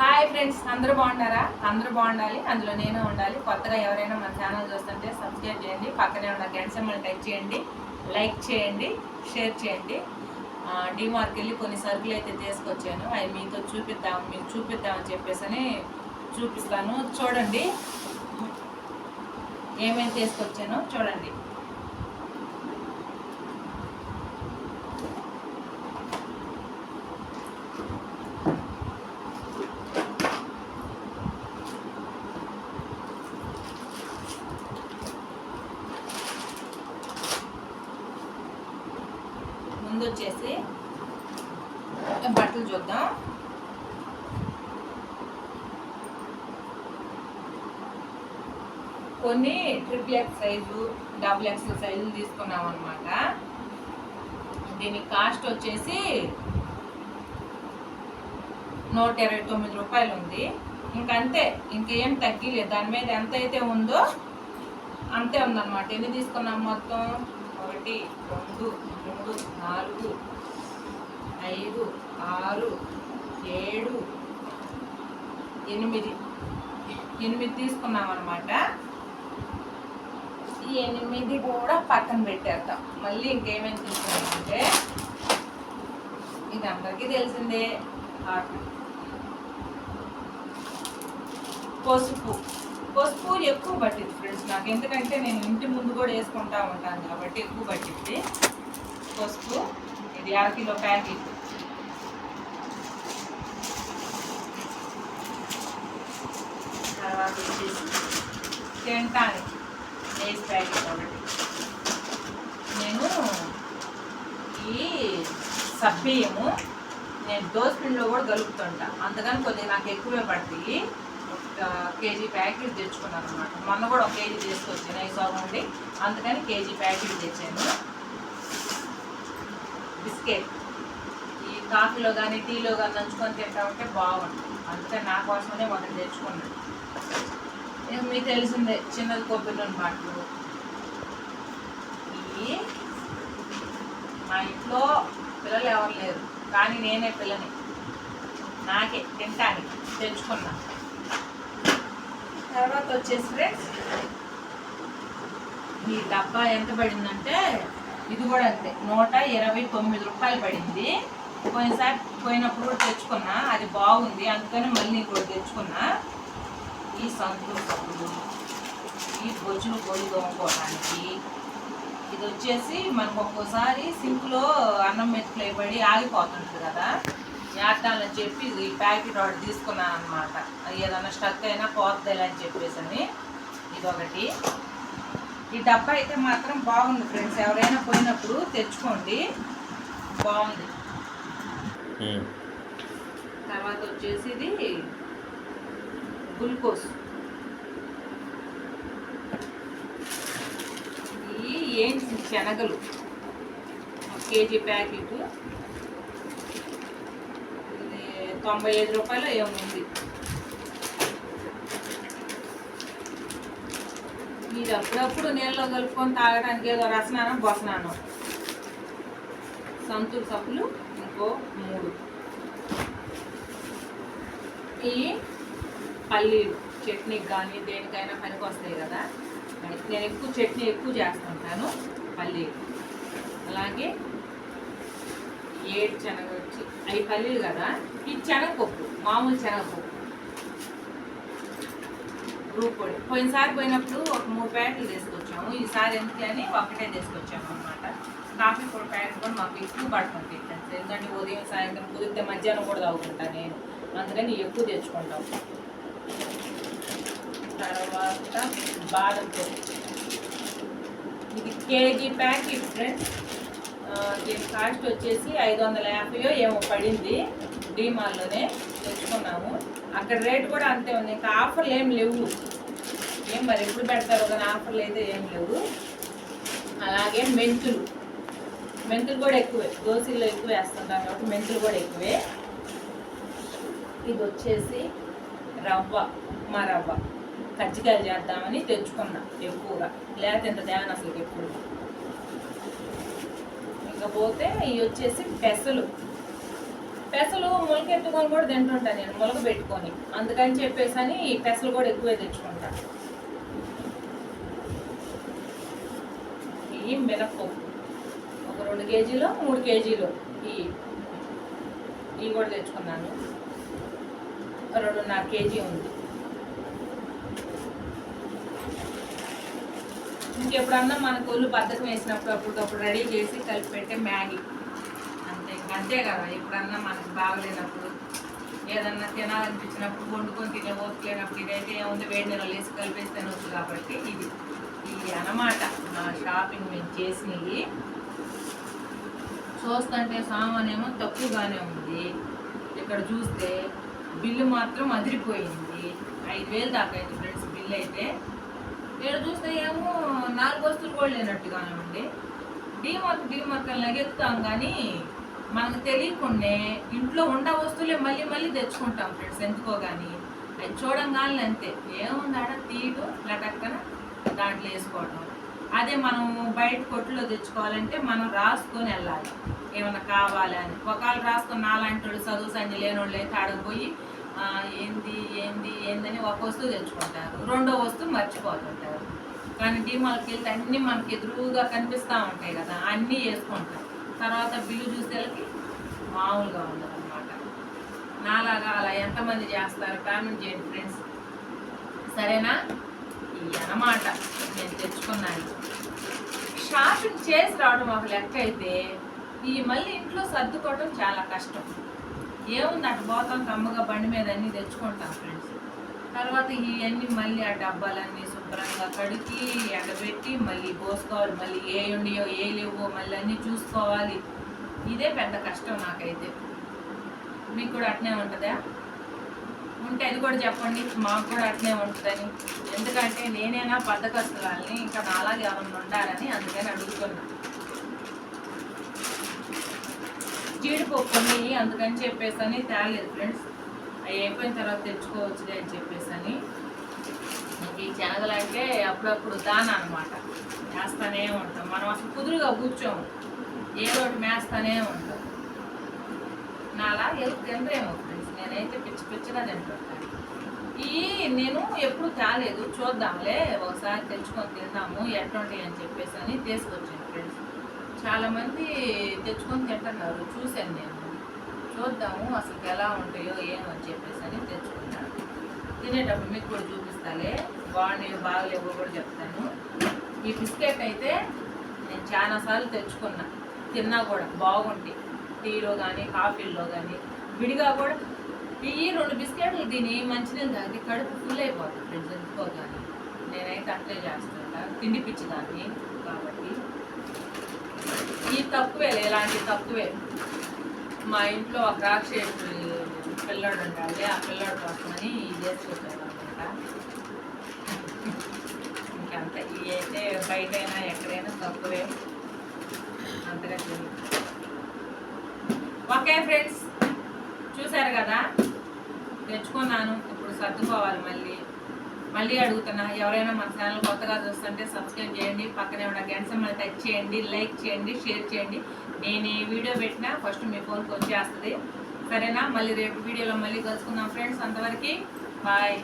Hi friends అందరూ బాగున్నారా? అందరూ బాగుండాలి. అందులో నేను ఉండాలి. కొత్తగా ఎవరైనా మన ఛానల్ చూస్తుంటే సబ్స్క్రైబ్ చేయండి. పక్కనే ఉన్న గంట సింబల్ టైప్ చేయండి. లైక్ చేయండి. షేర్ చేయండి. డిమార్క్ వెళ్ళి కొన్ని సరుకులు అయితే తీసుకొచ్చాను. అవి మీతో చూపిద్దాం మీకు చూపిద్దామని చెప్పేసి అని చూపిస్తాను. చూడండి. ఏమేమి తీసుకొచ్చానో చూడండి. ముందు వచ్చేసి బట్టలు చూద్దాం. కొన్ని triple X size double X సైజులు తీసుకున్నాం అనమాట దీని కాస్ట్ వచ్చేసి నూట ఇరవై తొమ్మిది రూపాయలు ఉంది. ఇంకంతే ఇంకేం తగ్గిలేదు. దాని మీద ఎంత అయితే ఉందో అంతే ఉందన్నమాట. ఎన్ని తీసుకున్నాం మొత్తం? ఒకటి రెండు మూడు నాలుగు ఐదు ఆరు ఏడు ఎనిమిది. ఎనిమిది తీసుకున్నాం అనమాట ఈ ఎనిమిది కూడా పక్కన పెట్టేద్దాం. మళ్ళీ ఇంకేమేమి తీసుకున్నామంటే ఇది అందరికీ తెలిసిందే. పసుపు. పసుపు ఎక్కువ పట్టింది ఫ్రెండ్స్ నాకు. ఎందుకంటే నేను ఇంటి ముందు కూడా వేసుకుంటా ఉంటాను కాబట్టి ఎక్కువ పట్టింది పసుపు ఇది అర కిలో ప్యాకెట్. తర్వాత వచ్చేసి తినటానికి లేస్ ప్యాకెట్ ఒకటి. నేను ఈ సబ్బియ్యము నేను దోసపిండిలో కూడా కలుపుతుంటా. అందుకని కొద్దిగా నాకు ఎక్కువే పడుతుంది. కేజీ ప్యాకెట్ తెచ్చుకున్నాను అనమాట మొన్న కూడా ఒక కేజీ తీసుకొచ్చాను నైసాగ్ సోగం ఉండి. అందుకని కేజీ ప్యాకెట్ తెచ్చాను. బిస్కెట్. ఈ కాఫీలో కానీ టీలో కానీ నంచుకొని తింటా ఉంటే బాగుంటుంది. అందుకని నా కోసమనే ఒకటి తెచ్చుకున్నాను. మీకు తెలిసిందే చిన్నది కొబ్బరి నూనె బాటలు. ఇవి మా ఇంట్లో పిల్లలు ఎవరు లేరు. కానీ నేనే పిల్లని. నాకే తింటానికి తెచ్చుకున్నాను. తర్వాత వచ్చేసి ఫ్రెండ్స్ ఈ డబ్బా ఎంత పడిందంటే ఇది కూడా అంతే నూట ఇరవై తొమ్మిది రూపాయలు పడింది. పోయినసారి పోయినప్పుడు కూడా తెచ్చుకున్నా అది బాగుంది అందుకని మళ్ళీ కూడా తెచ్చుకున్నా. ఈ సంతూర్ సబ్బులు ఈ బొచ్చులు పొడి తోముకోవడానికి ఇది వచ్చేసి మనకు ఒక్కోసారి సింక్లో అన్నం మెతుకులు అయిపడి ఆగిపోతుంటుంది కదా. ఏటాలని చెప్పి ఇది ఈ ప్యాకెట్ ఒకటి తీసుకున్నాను అనమాట ఏదైనా స్టక్ అయినా పోతుంది అని చెప్పేసి అని ఇదొకటి. ఈ డబ్బా అయితే మాత్రం బాగుంది ఫ్రెండ్స్. ఎవరైనా పోయినప్పుడు తెచ్చుకోండి. బాగుంది. తర్వాత వచ్చేసి ఇది గ్లూకోజ్ ఈ ఏంటి శనగలు? ఒక కేజీ ప్యాకెట్. ఇది తొంభై ఐదు రూపాయలు ఏముంది? ఇది అప్పుడప్పుడు నీళ్ళలో కలుపుకొని తాగడానికి ఏదో రసనానం బొసనానం. సంతూర్ సబ్బులు ఇంకో మూడు. ఈ పల్లీలు చట్నీకి కానీ దేనికైనా పనికి వస్తాయి కదా. నేను ఎక్కువ చట్నీ ఎక్కువ చేస్తుంటాను పల్లీలు. అలాగే ఏడు శనగ వచ్చి అవి పల్లీలు కదా? ఇది శనగపప్పు మామూలు శనగపప్పు. రూపొడి. పోయినసారి పోయినప్పుడు ఒక మూడు ప్యాకెట్లు తీసుకొచ్చాము. ఈసారి ఎందుకు అని ఒకటే తీసుకొచ్చాము అనమాట కాఫీ పొడి ప్యాకెట్ కూడా మాకు ఎక్కువ పడుతుంది ఫ్రెండ్స్. ఎందుకంటే ఉదయం సాయంత్రం కుదిరితే మధ్యాహ్నం కూడా తాగుతుంటాను నేను. అందుకని ఎక్కువ తెచ్చుకుంటాం. తర్వాత బాదం పొడి. ఇది కేజీ ప్యాకెట్ ఫ్రెండ్స్. దీని కాస్ట్ వచ్చేసి ఐదు వందల యాభైయో ఏమో పడింది. డీమాల్లోనే తెచ్చుకున్నాము. అక్కడ రేట్ కూడా అంతే ఉంది. ఇంకా ఆఫర్లు ఏం లేవు. ఏం మరి ఎప్పుడు పెడతారు కానీ ఆఫర్లు అయితే ఏం లేవు. అలాగే మెంతులు. మెంతులు కూడా ఎక్కువే. దోశల్లో ఎక్కువ వేస్తుంటాం కాబట్టి మెంతులు కూడా ఎక్కువే. ఇది వచ్చేసి రవ్వ ఉప్మా రవ్వ. కజ్జికాయలు చేద్దామని తెచ్చుకున్నా ఎక్కువగా. లేకపోతే ఇంత తేవని అసలు ఎప్పుడు ఇకపోతే ఇవి వచ్చేసి పెసలు. పెసలు మొలకెత్తుకొని కూడా తింటుంటాను నేను మొలక పెట్టుకొని. అందుకని చెప్పేసి అని ఈ పెసలు కూడా ఎక్కువే తెచ్చుకుంటాను ఈ మినప్పప్పు. ఒక రెండు కేజీలు మూడు కేజీలు ఈ ఇవి కూడా తెచ్చుకున్నాను. రెండున్నర కేజీ ఉంది. ఇంకెప్పుడన్నా మన కోళ్ళు బద్దకం వేసినప్పుడు అప్పటికప్పుడు రెడీ చేసి కలిపి పెట్టే మ్యాగీ. అంతే అంతే కదా. ఎప్పుడన్నా మనకు బాగలేనప్పుడు ఏదన్నా తినాలనిపించినప్పుడు వండుకొని తినే ఓపిక లేనప్పుడు ఇదైతే ఏముంది? వేడి నీళ్ళు వేసి కలిపేసి తినవచ్చు కాబట్టి ఇది ఇది అన్నమాట నా షాపింగ్ మేము చేసినవి. చూస్తుంటే సామాన్ ఏమో తక్కువగానే ఉంది. ఇక్కడ చూస్తే బిల్లు మాత్రం అదిరిపోయింది. ఐదు వేలు దాకా అయింది ఫ్రెండ్స్ బిల్ అయితే. ఇక్కడ చూస్తే ఏమో నాలుగు వస్తువులు కూడా లేనట్టుగానే ఉంది డీమార్క్ డీమార్క్ అని లగెత్తుతాం కానీ మనకు తెలియకుండా ఇంట్లో ఉండ వస్తువులే మళ్ళీ మళ్ళీ తెచ్చుకుంటాం ఫ్రెండ్స్ ఎందుకో కానీ అది చూడంగానే అంతే. ఏముంది ఆడ తీయడం లటక్కన దాంట్లో వేసుకోవడం అదే మనం బయట కొట్టులో తెచ్చుకోవాలంటే మనం రాసుకొని వెళ్ళాలి. ఏమన్నా కావాలి అని ఒకవేళ రాసుకొని నాలాంటి వాళ్ళు చదువు సంజ లేని వాళ్ళు అయితే అడగపోయి ఏంది ఏంది ఏందని ఒక వస్తువు తెచ్చుకుంటారు. రెండో వస్తువు మర్చిపోతుంటారు. కానీ డీమాల్కి వెళ్తే అన్నీ మనకి ఎదురుగా కనిపిస్తూ ఉంటాయి కదా అన్నీ వేసుకుంటాం తర్వాత బిల్లు చూసేళ్ళకి మామూలుగా ఉండదు అనమాట నాలాగా అలా ఎంతమంది చేస్తారు కామెంట్ చేయండి ఫ్రెండ్స్. సరేనా? ఈ అన్నమాట నేను తెచ్చుకున్నాను. షాపింగ్ చేసి రావడం ఒక లెక్క అయితే ఈ మళ్ళీ ఇంట్లో సర్దుకోవడం చాలా కష్టం. ఏముంది అటు పోతాం కమ్మగా బండి మీద అన్నీ తెచ్చుకుంటాం ఫ్రెండ్స్ తర్వాత ఇవన్నీ మళ్ళీ ఆ డబ్బాలన్నీ శుభ్రంగా కడిగి ఎండబెట్టి మళ్ళీ పోసుకోవాలి మళ్ళీ ఏ ఉండియో ఏ లేవో మళ్ళీ అన్నీ చూసుకోవాలి. ఇదే పెద్ద కష్టం నాకైతే. మీకు కూడా అట్నే ఉంటుందా? ఉంటే అది కూడా చెప్పండి మాకు కూడా అట్నే ఉంటుందని. ఎందుకంటే నేనైనా బద్దకస్తురాలని ఇంకా నాలాగే ఎవరన్నా ఉండాలని అందుకని అడుగుతున్నాను జీడిపప్పుని అందుకని చెప్పేసి అని తేలేదు ఫ్రెండ్స్. అవి అయిపోయిన తర్వాత తెచ్చుకోవచ్చులే అని చెప్పేసి అని ఈ శనగలు అంటే అప్పుడప్పుడు దాన అనమాట వేస్తానే ఉంటాం. మనం అసలు కుదురుగా కూర్చోము. ఏ ఒకటి మేస్తానే ఉంటాం. నాలా ఎవరు తినరేమో ఫ్రెండ్స్. నేనైతే పిచ్చి పిచ్చిగా తింటుంటాను ఈ నేను ఎప్పుడు తేలేదు. చూద్దాంలే. ఒకసారి తెచ్చుకొని తిందాము. ఎట్లుంటాయి అని చెప్పేసి అని తీసుకొచ్చాను. చాలామంది తెచ్చుకొని తింటున్నారు. చూశాను నేను. చూద్దాము అసలు ఎలా ఉంటాయో ఏమో అని చెప్పేసి అని తెచ్చుకున్నాను తినేటప్పుడు మీకు కూడా చూపిస్తాలే. బాగున్నాయో బాగలేవో కూడా చెప్తాను. ఈ బిస్కెట్ అయితే నేను చాలాసార్లు తెచ్చుకున్నా. తిన్నా కూడా బాగుంటాయి. టీలో కానీ కాఫీల్లో కానీ విడిగా కూడా ఈ రెండు బిస్కెట్లు తిని మంచినీళ్ళు తాగితే కడుపు ఫుల్ అయిపోతుంది ఫ్రెండ్స్ ఎందుకో కానీ నేనైతే అట్లే చేస్తుంటా. తిండి పిచ్చి కాబట్టి. ఈ తక్కువే ఇలాంటి తక్కువే. మా ఇంట్లో ఒక రాక్ష పిల్లాడు ఉండాలి ఆ పిల్లడు కోసమని ఇదే చేసుకుంటారు అనమాట ఇంకంతే ఇవి అయితే బయటైనా ఎక్కడైనా తక్కువే. అంతగా ఓకే ఫ్రెండ్స్ చూశారు కదా? తెచ్చుకున్నాను ఇప్పుడు సర్దుకోవాలి మళ్ళీ. మళ్ళీ అడుగుతున్నా ఎవరైనా మన ఛానల్ కొత్తగా చూస్తుంటే సబ్స్క్రైబ్ చేయండి పక్కనే ఉన్న గంట సింబల్ టచ్ చేయండి లైక్ చేయండి షేర్ చేయండి. నేను ఈ వీడియో పెట్టినా ఫస్ట్ మీ ఫోన్కి వచ్చేస్తుంది. సరేనా? మళ్ళీ రేపు వీడియోలో మళ్ళీ కలుసుకుందాం. ఫ్రెండ్స్ అంతవరకు బాయ్.